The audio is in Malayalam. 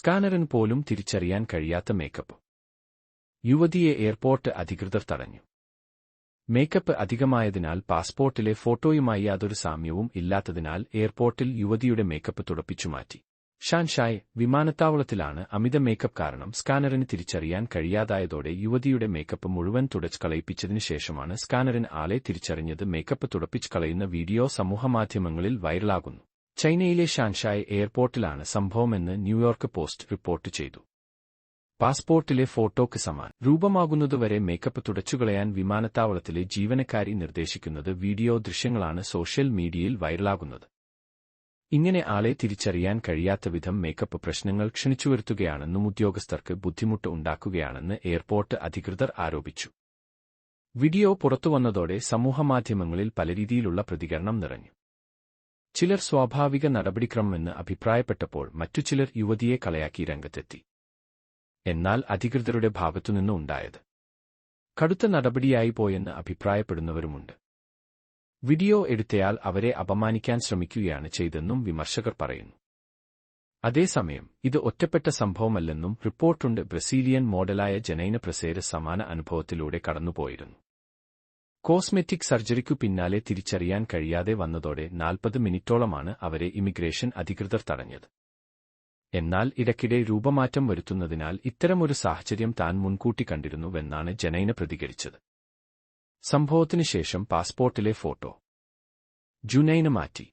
സ്കാനറിന് പോലും തിരിച്ചറിയാൻ കഴിയാത്ത മേക്കപ്പ്. യുവതിയെ എയർപോർട്ട് അധികൃതർ തടഞ്ഞു. മേക്കപ്പ് അധികമായതിനാൽ പാസ്പോർട്ടിലെ ഫോട്ടോയുമായി യാതൊരു സാമ്യവും ഇല്ലാത്തതിനാൽ എയർപോർട്ടിൽ യുവതിയുടെ മേക്കപ്പ് തുടപ്പിച്ചു മാറ്റി. ഷാൻഷായ് വിമാനത്താവളത്തിലാണ് അമിത മേക്കപ്പ് കാരണം സ്കാനറിന് തിരിച്ചറിയാൻ കഴിയാതായതോടെ യുവതിയുടെ മേക്കപ്പ് മുഴുവൻ തുടച്ച് കളയിപ്പിച്ചതിനു ശേഷമാണ് സ്കാനറിന് ആളെ തിരിച്ചറിഞ്ഞത് മേക്കപ്പ് തുടപ്പിച്ച് കളയുന്ന വീഡിയോ സമൂഹമാധ്യമങ്ങളിൽ വൈറലാകുന്നു. ചൈനയിലെ ഷാൻഷായ് എയർപോർട്ടിലാണ് സംഭവമെന്ന് ന്യൂയോർക്ക് പോസ്റ്റ് റിപ്പോർട്ട് ചെയ്തു. പാസ്പോർട്ടിലെ ഫോട്ടോക്ക് സമാൻ. രൂപമാകുന്നതുവരെ മേക്കപ്പ് തുടച്ചുകളയാൻ വിമാനത്താവളത്തിലെ ജീവനക്കാരി നിർദ്ദേശിക്കുന്നത് വീഡിയോ ദൃശ്യങ്ങളാണ് സോഷ്യൽ മീഡിയയിൽ വൈറലാകുന്നത്. ഇങ്ങനെ ആളെ തിരിച്ചറിയാൻ കഴിയാത്ത വിധം മേക്കപ്പ് പ്രശ്നങ്ങൾ ക്ഷണിച്ചുവരുത്തുകയാണെന്നും ഉദ്യോഗസ്ഥർക്ക് ബുദ്ധിമുട്ട് ഉണ്ടാക്കുകയാണെന്ന് എയർപോർട്ട് അധികൃതർ ആരോപിച്ചു. വീഡിയോ പുറത്തുവന്നതോടെ സമൂഹമാധ്യമങ്ങളിൽ പല രീതിയിലുള്ള പ്രതികരണം നിറഞ്ഞു. ചിലർ സ്വാഭാവിക നടപടിക്രമമെന്ന് അഭിപ്രായപ്പെട്ടപ്പോൾ മറ്റു ചിലർ യുവതിയെ കളയാക്കി രംഗത്തെത്തി. എന്നാൽ അധികൃതരുടെ ഭാഗത്തുനിന്ന് ഉണ്ടായത്. കടുത്ത നടപടിയായി പോയെന്ന് അഭിപ്രായപ്പെടുന്നവരുമുണ്ട്. വീഡിയോ എടുത്തയാൾ അവരെ അപമാനിക്കാൻ ശ്രമിക്കുകയാണ് ചെയ്തെന്നും വിമർശകർ പറയുന്നു. അതേസമയം ഇത് ഒറ്റപ്പെട്ട സംഭവമല്ലെന്നും റിപ്പോർട്ടുണ്ട് ബ്രസീലിയൻ മോഡലായ ജനൈന പ്രസേര സമാന അനുഭവത്തിലൂടെ കടന്നുപോയിരുന്നു. കോസ്മെറ്റിക് സർജറിക്കു പിന്നാലെ തിരിച്ചറിയാൻ കഴിയാതെ വന്നതോടെ നാൽപ്പത് മിനിറ്റോളമാണ് അവരെ ഇമിഗ്രേഷൻ അധികൃതർ തടഞ്ഞത്. എന്നാൽ ഇടയ്ക്കിടെ രൂപമാറ്റം വരുത്തുന്നതിനാൽ ഇത്തരമൊരു സാഹചര്യം താൻ മുൻകൂട്ടി കണ്ടിരുന്നുവെന്നാണ് ജനൈന പ്രതികരിച്ചത്. സംഭവത്തിനു ശേഷം പാസ്പോർട്ടിലെ ഫോട്ടോ. ജുനൈന മാറ്റി.